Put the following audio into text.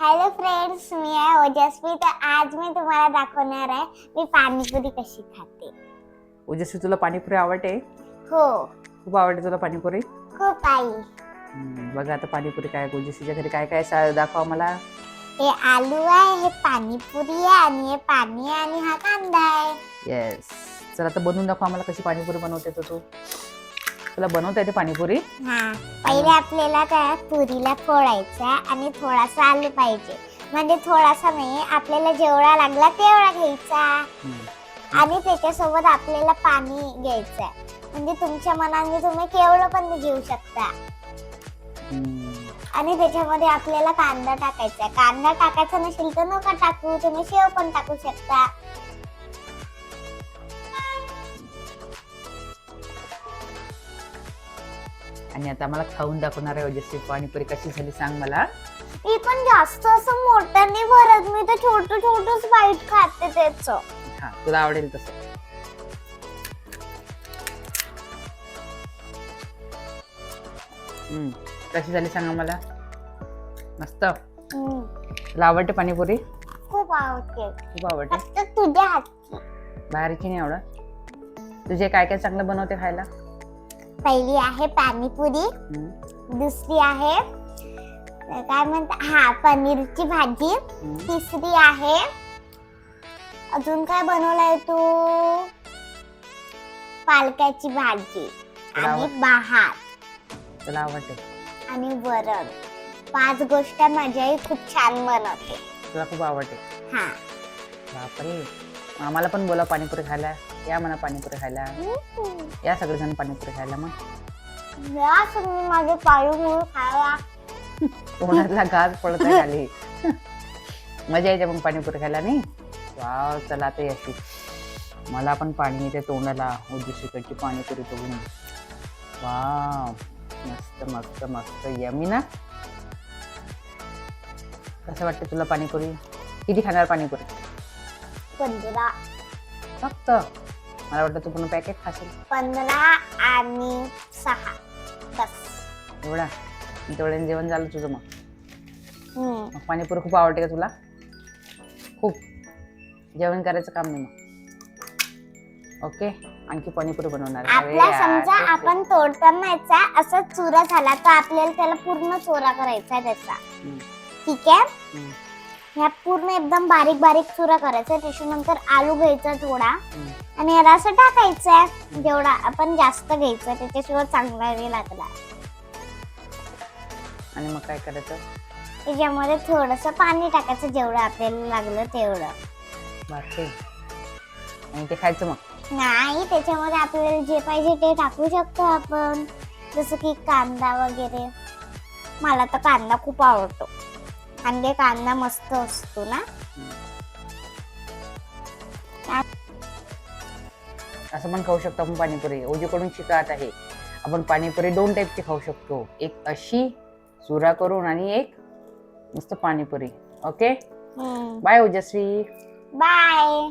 Hello friends मी आहे ओजस्वी. तर आज मी तुम्हाला दाखवणार आहे मी पाणीपुरी कशी खाते. ओजस्वी तुला पाणीपुरी आवडते? हो. खूप आवडते तुला पाणीपुरी? खूप आई. हम्म, बघा आता पाणीपुरी काय ओजस्वीच्या घरी काय काय सा- दाखवा मला. हे आलू आहे हे पाणीपुरी आहे आणि हे पाणी आहे आणि हा कांदा आहे. येस चल आता बनवून दाखवा मला कशी पाणीपुरी बनवते तर तू. तुला बनवता येते पाणीपुरी? हा. पहिले आपल्याला त्या पुरीला फोडायचं आणि थोडासा आलू पाहिजे. म्हणजे थोडासा नाही आपल्याला जेवढा लागला तेवढा घ्यायचा. आणि त्याच्यासोबत आपल्याला पाणी घ्यायचं म्हणजे तुमच्या मनाने तुम्ही केवढं पण घेऊ शकता. आणि त्याच्यामध्ये आपल्याला कांदा टाकायचा. कांदा टाकायचा नसेल तर नका टाकू. तुम्ही शेव पण टाकू शकता. आणि आता मला खाऊन दाखवणार आहे ओजस्वी पाणीपुरी. कशी झाली सांग मला. मी पण जास्त असं मोठं नाही भरत. मी तर छोट छोटच बाईट खाते त्याच. हा तुला आवडेल तसं. हम्म, कशी झाली सांगा मला. मस्त. तुला आवडते पाणीपुरी? खूप आवडते. खूप आवडते. फक्त तुझ्या हातची. बाहेरची नाही आवडत? तुझे काय काय चांगलं बनवते खायला? पहिली आहे पाणीपुरी दुसरी आहे काय म्हणतात हा पनीरची भाजी. तिसरी आहे अजून काय बनवलंय तू? पालकाची भाजी आणि भात. तुला आवडते? आणि वरण. पाच गोष्ट माझ्याही खूप छान बनवते. तुला खूप आवडते? हा. बापरे. आम्हाला पण बोला पाणीपुरी खायला. या म्हणा पाणीपुरी खायला. या सगळेजण पाणीपुरी खायला मग. या माझे पाळू म्हणून खावा तोंडातला गाज पडत आहे खाली. मजा येते मग पाणीपुरी खायला नाही? वाव चला ते अशी मला पण पाणी येते तोंडाला. उद्दिष्टिकडची पाणीपुरी बघून. वाव मस्त मस्त मस्त. यमी ना. कसं वाटतं तुला पाणीपुरी? किती खाणार पाणीपुरी? फक्त. मला वाटतं तू पूर्ण पॅकेट खाशील. पंधरा आणि सहा. बस. एवढा? तेवढ्याने जेवण झालं तुझं मग. हम्म. मग पाणीपुरी खूप आवडते का तुला? खूप. जेवण करायचं काम नाही मग. ओके? आणखी पाणीपुरी बनवणार आहे. अरे आपला यार, समजा. आपण तोडताना याचा असा चुरा झाला तर आपल्याला त्याला पूर्ण चोरा करायचा आहे त्याचा. हम्म, ठीक आहे? हम्म, ह्या पूर्ण एकदम बारीक बारीक चुरा करायचा. त्याच्यानंतर आलू घ्यायचा थोडा. आणि याला असं टाकायचं जेवढा आपण जास्त घ्यायचं त्याच्याशिवाय चांगला नाही लागला. आणि मग काय करायचं? त्याच्यामध्ये थोडस पाणी टाकायचं जेवढं आपल्याला लागलं तेवढं. बापरे. आणि ते खायचं मग? नाही त्याच्यामध्ये आपल्याला जे पाहिजे ते टाकू शकतो आपण. जसं की कांदा वगैरे. मला तर कांदा खूप आवडतो. कांदे कांदा मस्त असतो ना? असं पण खाऊ शकतो आपण पाणीपुरी. ओजीकडून शिकत आहे. आपण पाणीपुरी दोन टाईपची खाऊ शकतो. एक अशी चुरा करून आणि एक मस्त panipuri. Okay bye Ojaswi. Bye